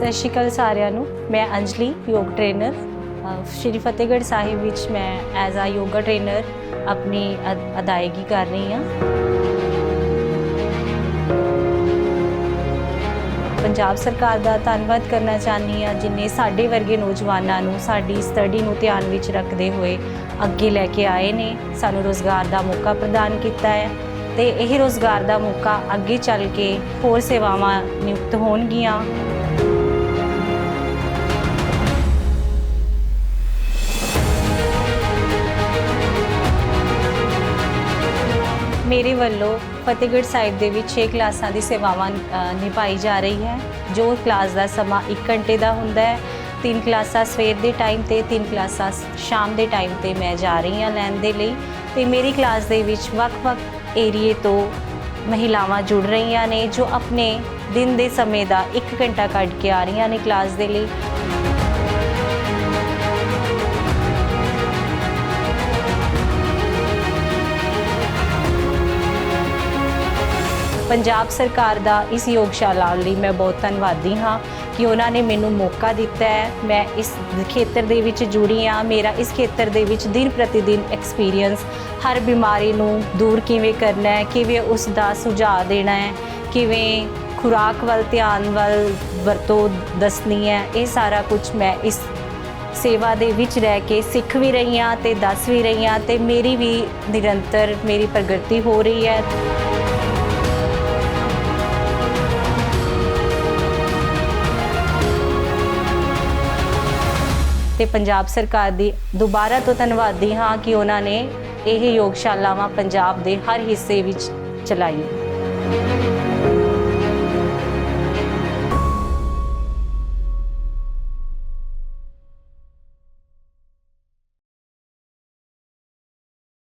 ਸਤਿ ਸ਼੍ਰੀ ਅਕਾਲ ਸਾਰਿਆਂ ਨੂੰ। ਮੈਂ ਅੰਜਲੀ, ਯੋਗ ਟ੍ਰੇਨਰ ਸ਼੍ਰੀ ਫਤਿਹਗੜ੍ਹ ਸਾਹਿਬ ਵਿੱਚ ਮੈਂ ਐਜ਼ ਆ ਯੋਗਾ ਟ੍ਰੇਨਰ ਆਪਣੀ ਅਦ- ਅਦਾਇਗੀ ਕਰ ਰਹੀ ਹਾਂ। ਪੰਜਾਬ ਸਰਕਾਰ ਦਾ ਧੰਨਵਾਦ ਕਰਨਾ ਚਾਹੁੰਦੀ ਹਾਂ, ਜਿਨੇ ਸਾਡੇ ਵਰਗੇ ਨੌਜਵਾਨਾਂ ਨੂੰ ਸਾਡੀ ਸਟੱਡੀ ਨੂੰ ਧਿਆਨ ਵਿੱਚ ਰੱਖਦੇ ਹੋਏ ਅੱਗੇ ਲੈ ਕੇ ਆਏ ਨੇ, ਸਾਨੂੰ ਰੋਜ਼ਗਾਰ ਦਾ ਮੌਕਾ ਪ੍ਰਦਾਨ ਕੀਤਾ ਹੈ ਤੇ ਇਹ ਰੋਜ਼ਗਾਰ ਦਾ ਮੌਕਾ ਅੱਗੇ ਚੱਲ ਕੇ ਹੋਰ ਸੇਵਾਵਾਂ ਨਿਯੁਕਤ ਹੋਣਗੀਆਂ। ਮੇਰੇ ਵੱਲੋਂ ਫਤਿਹਗੜ੍ਹ ਸਾਹਿਬ ਦੇ ਵਿੱਚ 6 ਕਲਾਸਾਂ ਦੀ ਸੇਵਾਵਾਂ ਨਿਭਾਈ ਜਾ ਰਹੀ ਹੈ। ਜੋ ਕਲਾਸ ਦਾ ਸਮਾਂ 1 ਘੰਟੇ ਦਾ ਹੁੰਦਾ ਹੈ। ਤਿੰਨ ਕਲਾਸਾਂ ਸਵੇਰ ਦੇ ਟਾਈਮ ਤੇ, ਤਿੰਨ ਕਲਾਸਾਂ ਸ਼ਾਮ ਦੇ ਟਾਈਮ ਤੇ ਮੈਂ ਜਾ ਰਹੀ ਹਾਂ ਲੈਣ ਦੇ ਲਈ। ਤੇ ਮੇਰੀ ਕਲਾਸ ਦੇ ਵਿੱਚ ਵੱਖ-ਵੱਖ ਏਰੀਏ ਤੋਂ ਮਹਿਲਾਵਾਂ ਜੁੜ ਰਹੀਆਂ ਨੇ, ਜੋ ਆਪਣੇ ਦਿਨ ਦੇ ਸਮੇਂ ਦਾ 1 ਘੰਟਾ ਕੱਢ ਕੇ ਆ ਰਹੀਆਂ ਨੇ ਕਲਾਸ ਦੇ ਲਈ। ਪੰਜਾਬ ਸਰਕਾਰ ਦਾ ਇਸ ਯੋਗਸ਼ਾਲਾ ਲਈ ਮੈਂ ਬਹੁਤ ਧੰਨਵਾਦੀ ਹਾਂ ਕਿ ਉਹਨਾਂ ਨੇ ਮੈਨੂੰ ਮੌਕਾ ਦਿੱਤਾ ਹੈ। ਮੈਂ ਇਸ ਖੇਤਰ ਦੇ ਵਿੱਚ ਜੁੜੀ ਹਾਂ। ਮੇਰਾ ਇਸ ਖੇਤਰ ਦੇ ਵਿੱਚ ਦਿਨ ਪ੍ਰਤੀ ਦਿਨ ਐਕਸਪੀਰੀਅੰਸ ਹਰ ਬਿਮਾਰੀ ਨੂੰ ਦੂਰ ਕਿਵੇਂ ਕਰਨਾ ਹੈ, ਕਿਵੇਂ ਉਸ ਦਾ ਸੁਝਾਅ ਦੇਣਾ ਹੈ, ਕਿਵੇਂ ਖੁਰਾਕ ਵੱਲ ਧਿਆਨ ਵੱਲ ਵਰਤੋਂ ਦੱਸਣੀ ਹੈ, ਇਹ ਸਾਰਾ ਕੁਝ ਮੈਂ ਇਸ ਸੇਵਾ ਦੇ ਵਿੱਚ ਰਹਿ ਕੇ ਸਿੱਖ ਵੀ ਰਹੀ ਹਾਂ ਤੇ ਦੱਸ ਵੀ ਰਹੀ ਹਾਂ ਤੇ ਮੇਰੀ ਵੀ ਨਿਰੰਤਰ ਮੇਰੀ ਪ੍ਰਗਤੀ ਹੋ ਰਹੀ ਹੈ। ਤੇ ਪੰਜਾਬ ਸਰਕਾਰ ਦੀ ਦੁਬਾਰਾ ਤੋਂ ਧੰਨਵਾਦੀ ਹਾਂ ਕਿ ਉਹਨਾਂ ਨੇ ਇਹ ਯੋਗਸ਼ਾਲਾਵਾਂ ਪੰਜਾਬ ਦੇ ਹਰ ਹਿੱਸੇ ਵਿੱਚ ਚਲਾਈ